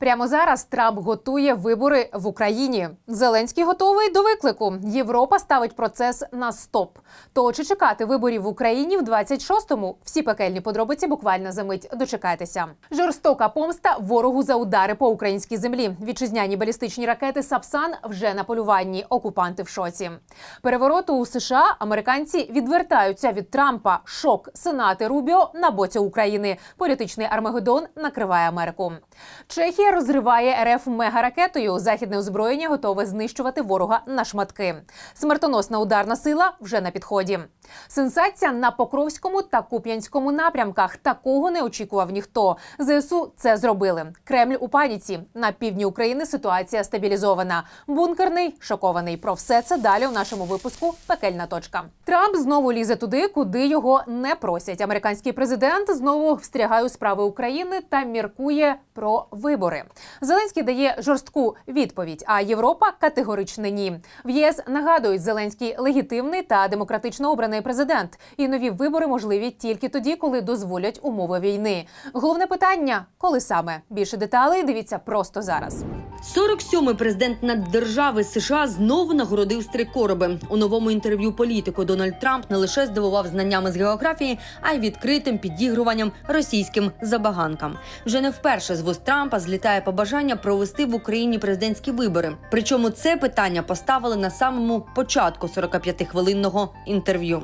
Прямо зараз Трамп готує вибори в Україні. Зеленський готовий до виклику. Європа ставить процес на стоп. То чи чекати виборів в Україні в 26-му? Всі пекельні подробиці буквально за мить дочекайтеся. Жорстока помста ворогу за удари по українській землі. Вітчизняні балістичні ракети Сапсан вже на полюванні. Окупанти в шоці. Перевороту у США американці відвертаються від Трампа. Шок сенати Рубіо на боці України. Політичний Армагеддон накриває Америку. Чехія розриває РФ мегаракетою. Західне озброєння готове знищувати ворога на шматки. Смертоносна ударна сила вже на підході. Сенсація на Покровському та Куп'янському напрямках. Такого не очікував ніхто. ЗСУ це зробили. Кремль у паніці. На півдні України ситуація стабілізована. Бункерний шокований. Про все це далі у нашому випуску. Пекельна точка. Трамп знову лізе туди, куди його не просять. Американський президент знову встрягає у справи України та міркує про вибори. Зеленський дає жорстку відповідь, а Європа категорично ні. В ЄС нагадують, Зеленський легітимний та демократично обраний президент, і нові вибори можливі тільки тоді, коли дозволять умови війни. Головне питання коли саме більше деталей дивіться просто зараз. 47-й президент наддержави США знову нагородив стрикороби. У новому інтерв'ю політику Дональд Трамп не лише здивував знаннями з географії, а й відкритим підігруванням російським забаганкам. Вже не вперше з вуст Трампа злітає побажання провести в Україні президентські вибори. Причому це питання поставили на самому початку 45-хвилинного інтерв'ю.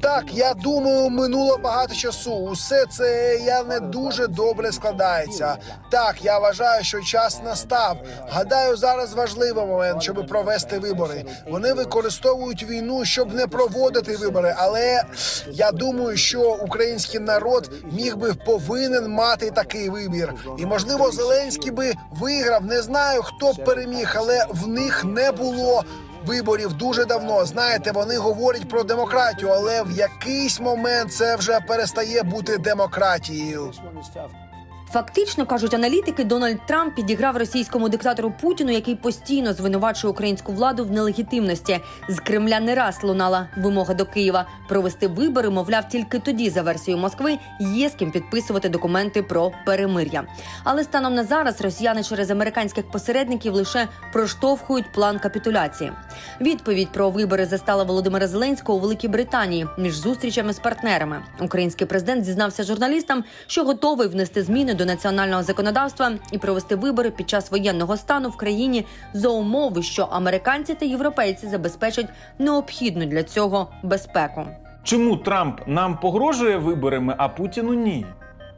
Так, я думаю, минуло багато часу. Усе це я не дуже добре складається. Так, я вважаю, що час настав. Гадаю, зараз важливий момент, щоб провести вибори. Вони використовують війну, щоб не проводити вибори. Але я думаю, що український народ міг би повинен мати такий вибір. І можливо, Зеленський би виграв. Не знаю, хто б переміг, але в них не було виборів дуже давно. Знаєте, вони говорять про демократію, але в якийсь момент це вже перестає бути демократією. Фактично кажуть аналітики, Дональд Трамп підіграв російському диктатору Путіну, який постійно звинувачує українську владу в нелегітимності. З Кремля не раз лунала вимога до Києва провести вибори. Мовляв, тільки тоді, за версією Москви, є з ким підписувати документи про перемир'я. Але станом на зараз росіяни через американських посередників лише проштовхують план капітуляції. Відповідь про вибори застала Володимира Зеленського у Великій Британії між зустрічами з партнерами. Український президент зізнався журналістам, що готовий внести зміни до національного законодавства і провести вибори під час воєнного стану в країні за умови, що американці та європейці забезпечать необхідну для цього безпеку. Чому Трамп нам погрожує виборами, а Путіну ні?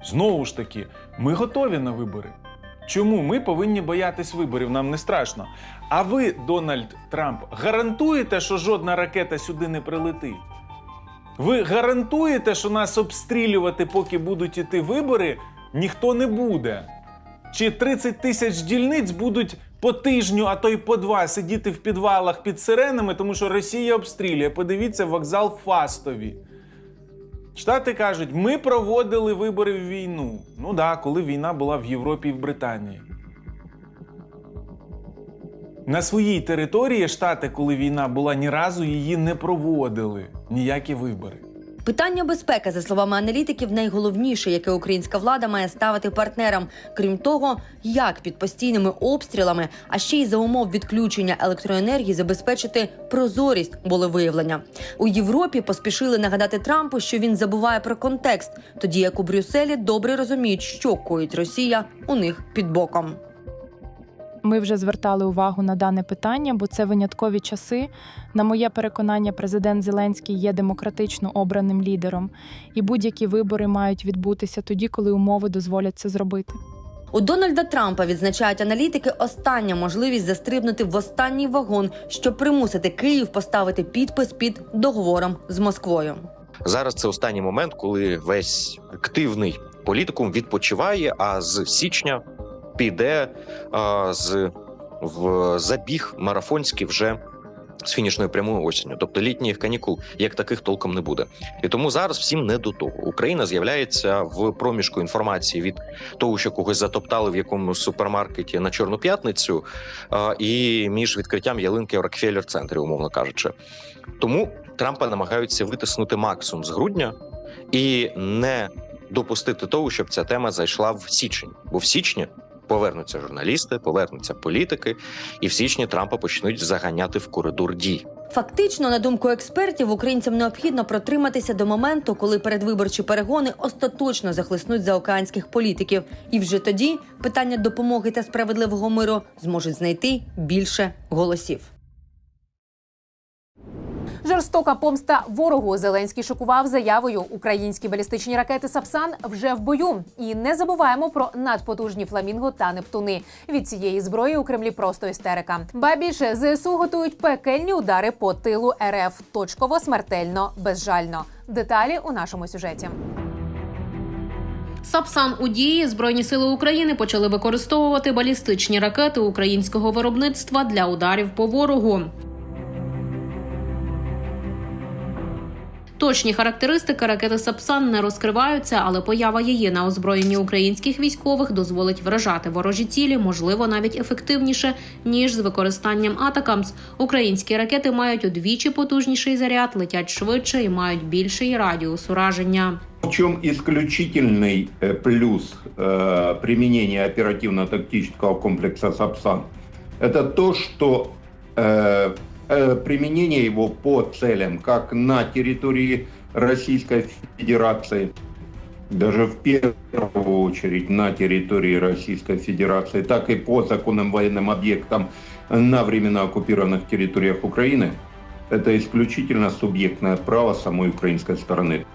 Знову ж таки, ми готові на вибори. Чому ми повинні боятись виборів? Нам не страшно. А ви, Дональд Трамп, гарантуєте, що жодна ракета сюди не прилетить? Ви гарантуєте, що нас обстрілювати, поки будуть іти вибори, ніхто не буде? Чи 30 тисяч дільниць будуть по тижню, а то й по два сидіти в підвалах під сиренами, тому що Росія обстрілює. Подивіться вокзал Фастові. Штати кажуть, ми проводили вибори в війну. Ну так, да, коли війна була в Європі і в Британії. На своїй території штати, коли війна була, ні разу її не проводили. Ніякі вибори. Питання безпеки, за словами аналітиків, найголовніше, яке українська влада має ставити партнерам, крім того, як під постійними обстрілами, а ще й за умов відключення електроенергії забезпечити прозорість волевиявлення. У Європі поспішили нагадати Трампу, що він забуває про контекст, тоді як у Брюсселі добре розуміють, що коїть Росія у них під боком. Ми вже звертали увагу на дане питання, бо це виняткові часи. На моє переконання, президент Зеленський є демократично обраним лідером, і будь-які вибори мають відбутися тоді, коли умови дозволять це зробити. У Дональда Трампа відзначають аналітики остання можливість застрибнути в останній вагон, щоб примусити Київ поставити підпис під договором з Москвою. Зараз це останній момент, коли весь активний політикум відпочиває, а з січня піде а, з в забіг марафонський вже з фінішною прямою осінню, тобто літніх канікул, як таких толком не буде. І тому зараз всім не до того. Україна з'являється в проміжку інформації від того, що когось затоптали в якомусь супермаркеті на Чорну п'ятницю, і між відкриттям ялинки в Рокфеллер центрі, умовно кажучи. Тому Трампа намагаються витиснути максимум з грудня і не допустити того, щоб ця тема зайшла в січень. Бо в січні Повернуться журналісти, повернуться політики, і в січні Трампа почнуть заганяти в коридор дій. Фактично, на думку експертів, українцям необхідно протриматися до моменту, коли передвиборчі перегони остаточно захлеснуть заокеанських політиків, і вже тоді питання допомоги та справедливого миру зможуть знайти більше голосів. Жорстока помста ворогу Зеленський шокував заявою. Українські балістичні ракети Сапсан вже в бою. І не забуваємо про надпотужні фламінго та нептуни. Від цієї зброї у Кремлі просто істерика. Ба більше ЗСУ готують пекельні удари по тилу РФ. Точково, смертельно, безжально. Деталі у нашому сюжеті. Сапсан у дії збройні сили України почали використовувати балістичні ракети українського виробництва для ударів по ворогу. Точні характеристики ракети Сапсан не розкриваються, але поява її на озброєнні українських військових дозволить вражати ворожі цілі, можливо, навіть ефективніше ніж з використанням Атакамс. Українські ракети мають удвічі потужніший заряд, летять швидше і мають більший радіус ураження. В чем исключительный э, плюс э, применения оперативно-тактического комплекса «Сапсан»? Это то, что э, э, применение его по целям как на территории Российской Федерации, даже в первую очередь на территории Российской Федерации, так и по законным военным объектам на временно оккупированных территориях Украины, это исключительно субъектное право самой украинской стороны.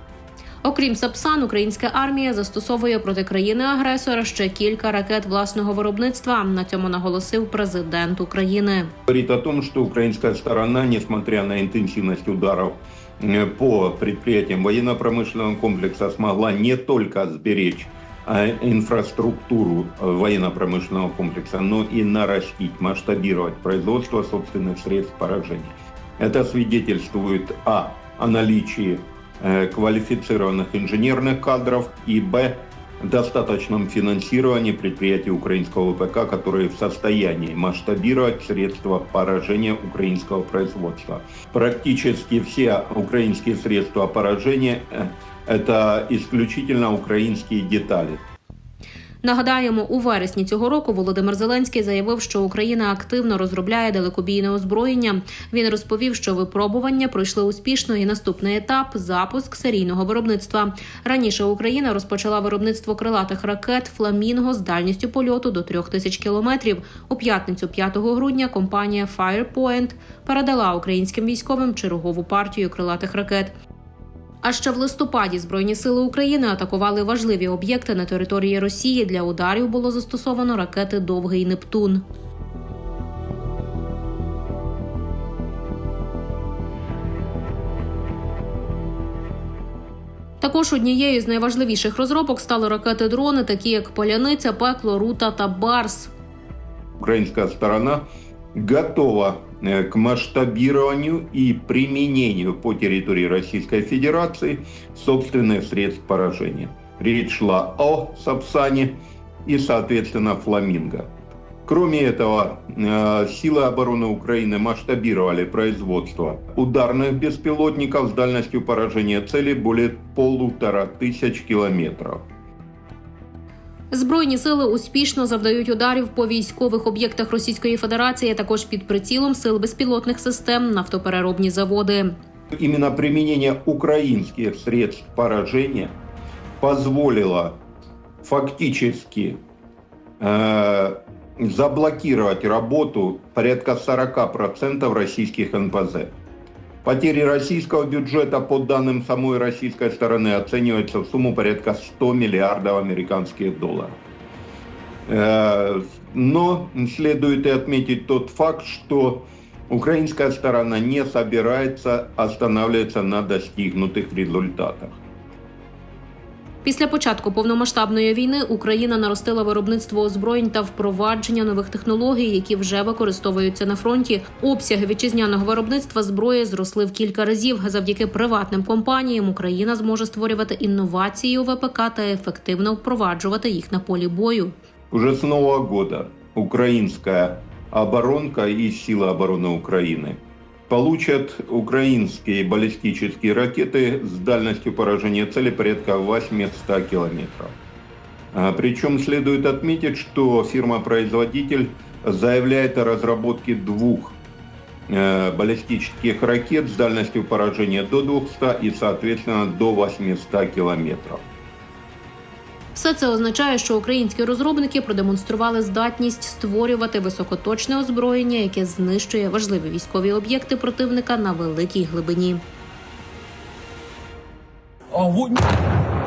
Окрім Сапсан, українська армія застосовує проти країни-агресора ще кілька ракет власного виробництва. На цьому наголосив президент України. говорит о том, что украинская сторона, несмотря на интенсивность ударов э, по предприятиям военно-промышленного комплекса, смогла не только сберечь а, инфраструктуру э, военно-промышленного комплекса, но и нарастить, масштабировать производство собственных средств поражения. Это свидетельствует о, о наличии э, квалифицированных инженерных кадров и б достаточном финансировании предприятий украинского ВПК, которые в состоянии масштабировать средства поражения украинского производства. Практически все украинские средства поражения э, это исключительно украинские детали. Нагадаємо, у вересні цього року Володимир Зеленський заявив, що Україна активно розробляє далекобійне озброєння. Він розповів, що випробування пройшли успішно, і наступний етап запуск серійного виробництва. Раніше Україна розпочала виробництво крилатих ракет Фламінго з дальністю польоту до 3000 кілометрів. У п'ятницю 5 грудня компанія Firepoint передала українським військовим чергову партію крилатих ракет. А ще в листопаді Збройні сили України атакували важливі об'єкти на території Росії. Для ударів було застосовано ракети Довгий Нептун. Також однією з найважливіших розробок стали ракети-дрони, такі як Поляниця, Пекло, Рута та Барс. Украинская сторона готова э, к масштабированию и применению по территории Российской Федерации собственных средств поражения. Речь шла о Сапсане и, соответственно, Фламинго. Кроме этого, э, силы обороны Украины масштабировали производство ударных беспилотников с дальностью поражения цели более полутора тысяч километров. Збройні сили успішно завдають ударів по військових об'єктах Російської Федерації, також під прицілом сил безпілотних систем, нафтопереробні заводи. Именно применение украинских средств поражения позволило фактически э, заблокировать работу порядка 40% российских НПЗ. Потери российского бюджета, по данным самой российской стороны, оцениваются в сумму порядка 100 миллиардов американских долларов. Э, Но следует и отметить тот факт, что украинская сторона не собирается останавливаться на достигнутых результатах. Після початку повномасштабної війни Україна наростила виробництво озброєнь та впровадження нових технологій, які вже використовуються на фронті. Обсяги вітчизняного виробництва зброї зросли в кілька разів. Завдяки приватним компаніям Україна зможе створювати інновації у ВПК та ефективно впроваджувати їх на полі бою. Уже с Нового года украинская оборонка и силы обороны Украины Получат украинские баллистические ракеты с дальностью поражения цели порядка 800 километров. А, Причем следует отметить, что фирма-производитель заявляет о разработке двух э, баллистических ракет с дальностью поражения до 200 и, соответственно, до 800 километров. Все це означає, що українські розробники продемонстрували здатність створювати високоточне озброєння, яке знищує важливі військові об'єкти противника на великій глибині. Перевороту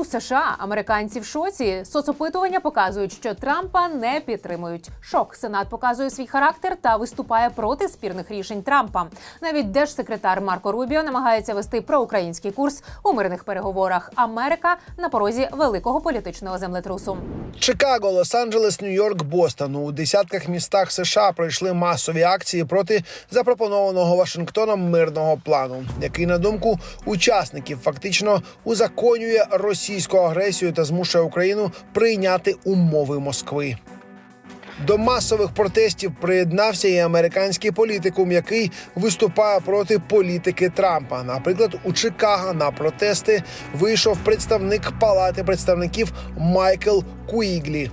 у США американці в шоці. Соцопитування показують, що Трампа не підтримують. Шок Сенат показує свій характер та виступає проти спірних рішень Трампа. Навіть держсекретар Марко Рубіо намагається вести проукраїнський курс у мирних переговорах. Америка на порозі великого політичного землетрусу. Чикаго, Лос-Анджелес, Нью-Йорк, Бостон. У десятках містах США пройшли масові акції проти запропонованого Вашингтоном мирного плану, який, на думку учасників, фактично узаконює російську агресію та змушує Україну прийняти умови Москви. До масових протестів приєднався і американський політикум, який виступає проти політики Трампа. Наприклад, у Чикаго на протести вийшов представник Палати представників Майкл Куіглі.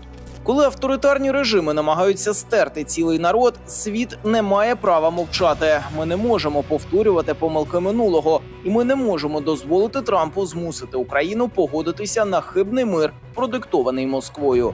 Коли авторитарні режими намагаються стерти цілий народ, світ не має права мовчати. Ми не можемо повторювати помилки минулого, і ми не можемо дозволити Трампу змусити Україну погодитися на хибний мир, продиктований Москвою.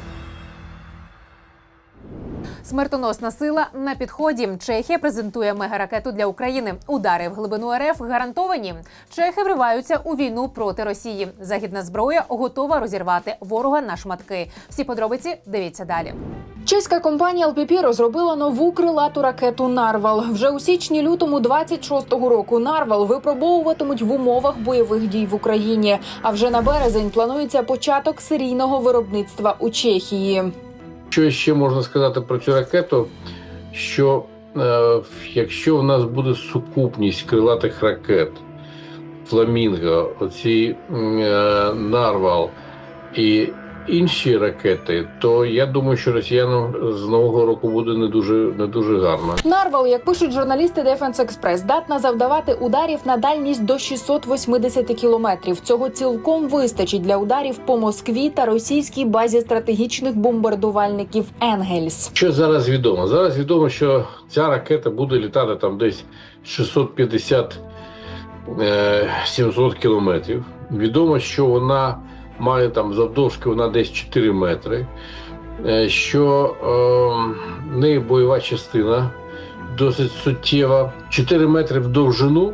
Смертоносна сила на підході. Чехія презентує мегаракету для України. Удари в глибину РФ гарантовані. Чехи вриваються у війну проти Росії. Західна зброя готова розірвати ворога на шматки. Всі подробиці дивіться далі. Чеська компанія LPP розробила нову крилату ракету Нарвал. Вже у січні-лютому 26-го року Нарвал випробовуватимуть в умовах бойових дій в Україні. А вже на березень планується початок серійного виробництва у Чехії. Що ще можна сказати про цю ракету? Що е, якщо в нас буде сукупність крилатих ракет, Фламінго, оці е, Нарвал і інші ракети, то я думаю, що росіянам з нового року буде не дуже не дуже гарно. Нарвал, як пишуть журналісти Defense Express, здатна завдавати ударів на дальність до 680 кілометрів. Цього цілком вистачить для ударів по Москві та російській базі стратегічних бомбардувальників Енгельс. Що зараз відомо? Зараз відомо, що ця ракета буде літати там десь 650 е, 700 кілометрів. Відомо, що вона має там завдовжки вона десь 4 метри, е, що е, в неї бойова частина досить суттєва, 4 метри в довжину.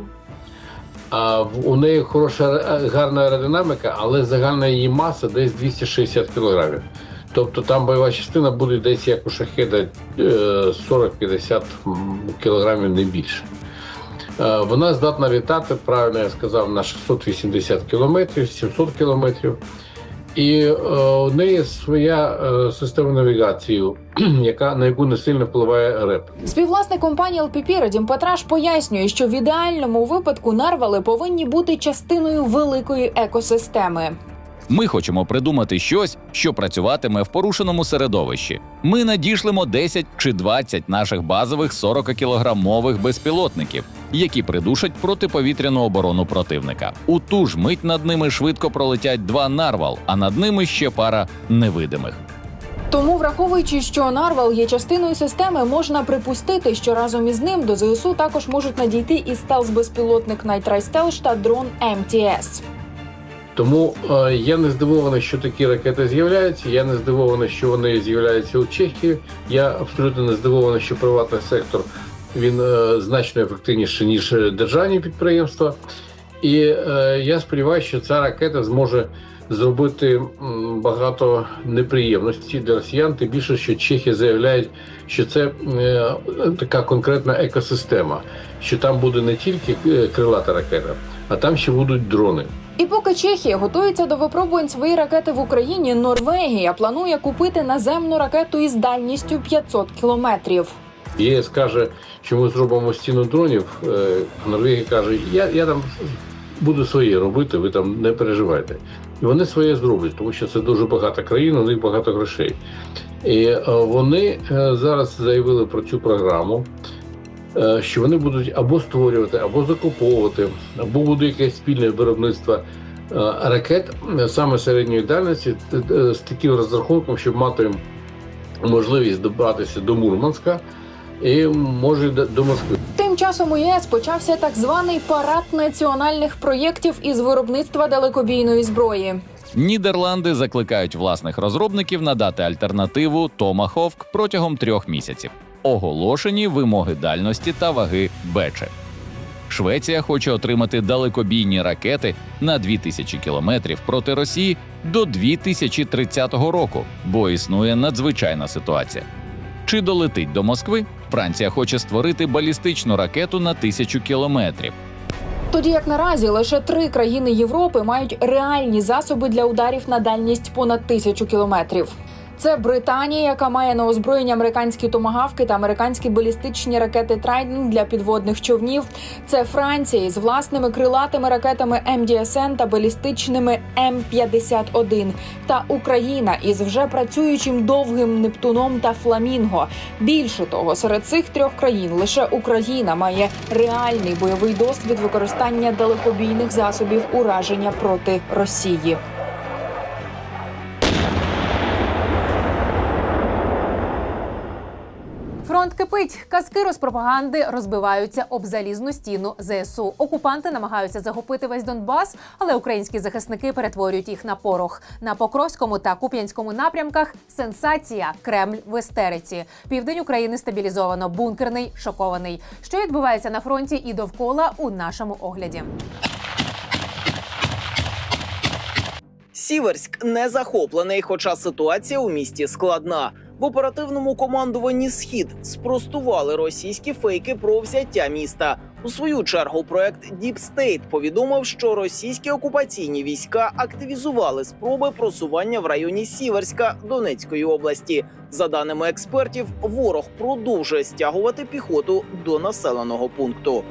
А у неї хороша е, гарна аеродинаміка, але загальна її маса десь 260 кілограмів. Тобто там бойова частина буде десь як у шахеда е, 40-50 кілограмів не більше. Е, Вона здатна літати, правильно я сказав, на 680 кілометрів, 700 кілометрів. І е, у неї своя е, система навігації, яка, на яку не сильно впливає РЕП. Співвласник компанії LPP Радім Петраш пояснює, що в ідеальному випадку нарвали повинні бути частиною великої екосистеми. Ми хочемо придумати щось, що працюватиме в порушеному середовищі. Ми надішлемо 10 чи 20 наших базових 40-кілограмових безпілотників, які придушать протиповітряну оборону противника. У ту ж мить над ними швидко пролетять два нарвал, а над ними ще пара невидимих. Тому, враховуючи, що нарвал є частиною системи, можна припустити, що разом із ним до ЗСУ також можуть надійти і стелс-безпілотник Night та дрон МТС. Тому е, я не здивований, що такі ракети з'являються. Я не здивований, що вони з'являються у Чехії. Я абсолютно не здивований, що приватний сектор він е, значно ефективніший ніж державні підприємства. І е, я сподіваюся, що ця ракета зможе зробити багато неприємностей для росіян. Тим більше, що Чехія заявляють, що це е, така конкретна екосистема, що там буде не тільки е, крилата ракета, а там ще будуть дрони. І поки Чехія готується до випробувань своєї ракети в Україні, Норвегія планує купити наземну ракету із дальністю 500 кілометрів. ЄС каже, що ми зробимо стіну дронів. е, Норвегія каже, я, я там буду своє робити, ви там не переживайте. І вони своє зроблять, тому що це дуже багата країн, у них багато грошей. І е, вони е, зараз заявили про цю програму, що вони будуть або створювати, або закуповувати, або буде якесь спільне виробництво е, ракет е, саме середньої дальності е, е, з таким розрахунком, щоб мати можливість добратися до Мурманська і може до до Москви. Тим часом у ЄС почався так званий парад національних проєктів із виробництва далекобійної зброї. Нідерланди закликають власних розробників надати альтернативу Томаховк протягом трьох місяців. Оголошені вимоги дальності та ваги Бече. Швеція хоче отримати далекобійні ракети на 2000 кілометрів проти Росії до 2030 року, бо існує надзвичайна ситуація. Чи долетить до Москви? Франція хоче створити балістичну ракету на тисячу кілометрів. Тоді як наразі лише три країни Європи мають реальні засоби для ударів на дальність понад тисячу кілометрів. Це Британія, яка має на озброєнні американські томагавки та американські балістичні ракети Трайден для підводних човнів. Це Франція із власними крилатими ракетами МДСН та балістичними М-51. Та Україна із вже працюючим довгим Нептуном та Фламінго. Більше того, серед цих трьох країн лише Україна має реальний бойовий досвід використання далекобійних засобів ураження проти Росії. Кипить. Казки розпропаганди розбиваються об залізну стіну ЗСУ. Окупанти намагаються захопити весь Донбас, але українські захисники перетворюють їх на порох. На Покровському та Куп'янському напрямках сенсація. Кремль в істериці. Південь України стабілізовано. Бункерний шокований. Що відбувається на фронті і довкола у нашому огляді. Сіверськ не захоплений, хоча ситуація у місті складна. В оперативному командуванні Схід спростували російські фейки про взяття міста. У свою чергу проект Deep State повідомив, що російські окупаційні війська активізували спроби просування в районі Сіверська Донецької області. За даними експертів, ворог продовжує стягувати піхоту до населеного пункту.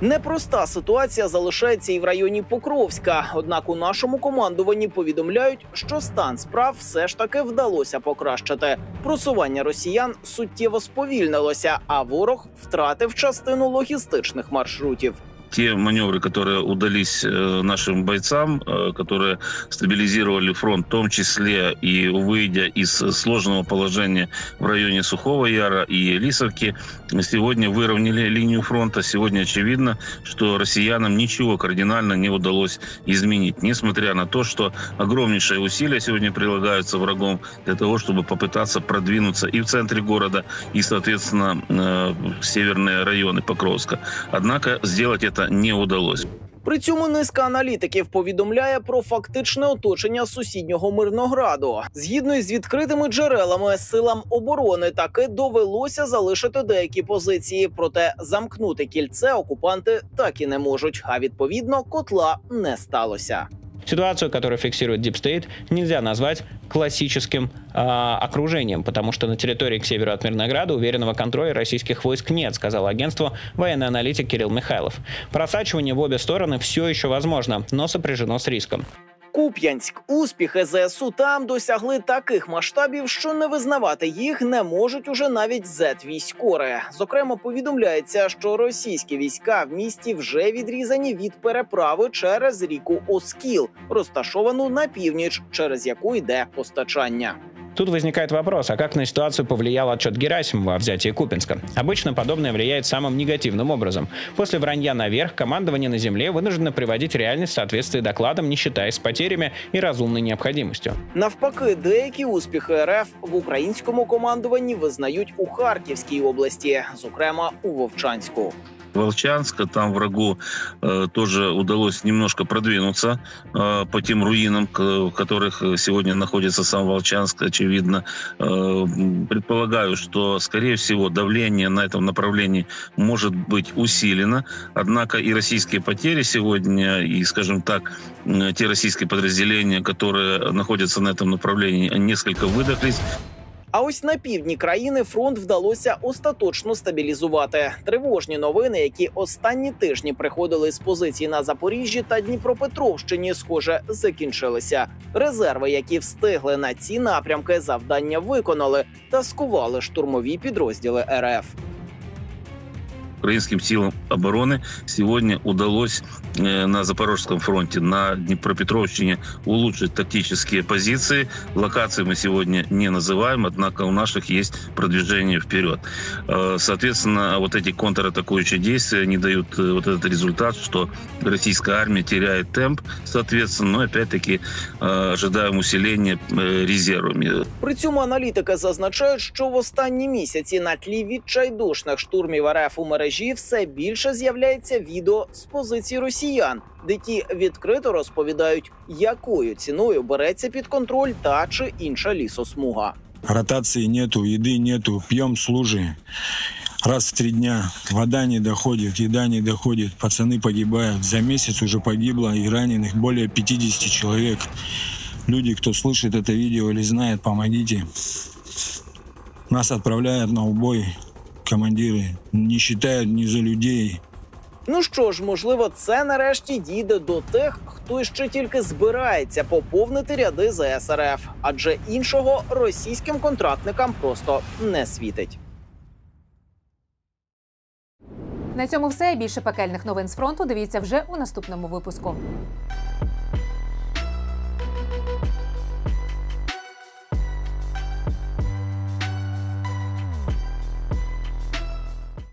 Непроста ситуація залишається і в районі Покровська. Однак у нашому командуванні повідомляють, що стан справ все ж таки вдалося покращити. Просування росіян суттєво сповільнилося, а ворог втратив частину логістичних маршрутів. Те маневры, которые удались э, нашим бойцам, э, которые стабилизировали фронт, в том числе и выйдя из сложного положения в районе Сухого Яра и Лисовки, сегодня выровняли линию фронта. Сегодня очевидно, что россиянам ничего кардинально не удалось изменить, несмотря на то, что огромнейшие усилия сегодня прилагаются врагом для того, чтобы попытаться продвинуться и в центре города, и, соответственно, э, в северные районы Покровска. Однако сделать это не удалось. При цьому низка аналітиків повідомляє про фактичне оточення сусіднього Мирнограду. Згідно із відкритими джерелами, силам оборони таки довелося залишити деякі позиції, проте замкнути кільце окупанти так і не можуть. А відповідно, котла не сталося. Ситуацию, которую фиксирует Deep State, нельзя назвать классическим а, окружением, потому что на территории к северу от Мирнограда уверенного контроля российских войск нет, сказал агентству военный аналитик Кирилл Михайлов. Просачивание в обе стороны все еще возможно, но сопряжено с риском. Куп'янськ успіхи ЗСУ там досягли таких масштабів, що не визнавати їх не можуть уже навіть зет військори. Зокрема, повідомляється, що російські війська в місті вже відрізані від переправи через ріку Оскіл, розташовану на північ, через яку йде постачання. Тут возникает вопрос, а как на ситуацию повлиял отчет Герасимова о взятии Купинска? Обычно подобное влияет самым негативным образом. После вранья наверх командование на земле вынуждено приводить реальность в соответствии докладам, не считаясь с потерями и разумной необходимостью. Навпаки, деякі успіхи РФ в українському командуванні визнають у Харківській області, зокрема у Вовчанську. Волчанска. Там врагу э, тоже удалось немножко продвинуться э, по тем руинам, в которых сегодня находится сам Волчанск, очевидно. Э, предполагаю, что, скорее всего, давление на этом направлении может быть усилено. Однако и российские потери сегодня, и, скажем так, м, те российские подразделения, которые находятся на этом направлении, несколько выдохлись. А ось на півдні країни фронт вдалося остаточно стабілізувати. Тривожні новини, які останні тижні приходили з позицій на Запоріжжі та Дніпропетровщині, схоже, закінчилися. Резерви, які встигли на ці напрямки, завдання виконали та скували штурмові підрозділи РФ украинским силам обороны сегодня удалось э, на Запорожском фронте, на Днепропетровщине улучшить тактические позиции. Локации мы сегодня не называем, однако у наших есть продвижение вперед. Э, Соответственно, вот эти контратакующие действия не дают э, вот этот результат, что российская армия теряет темп, соответственно, но опять-таки э, ожидаем усиления э, резервами. При цьому аналітики зазначають, що в останні місяці на тлі відчайдушних штурмів РФ у мережі все більше з'являється відео з позицій росіян, де ті відкрито розповідають, якою ціною береться під контроль та чи інша лісосмуга. Ротации нету, еды нету, пьем с лужи. Раз в три дня вода не доходит, еда не доходит, пацаны погибают. За месяц уже погибло и раненых более 50 человек. Люди, кто слышит это видео или знает, помогите. Нас отправляют на убой командиры, не считают ни за людей, Ну що ж, можливо, це нарешті дійде до тих, хто ще тільки збирається поповнити ряди ЗСРФ, адже іншого російським контрактникам просто не світить. На цьому все. Більше пекельних новин з фронту. Дивіться вже у наступному випуску.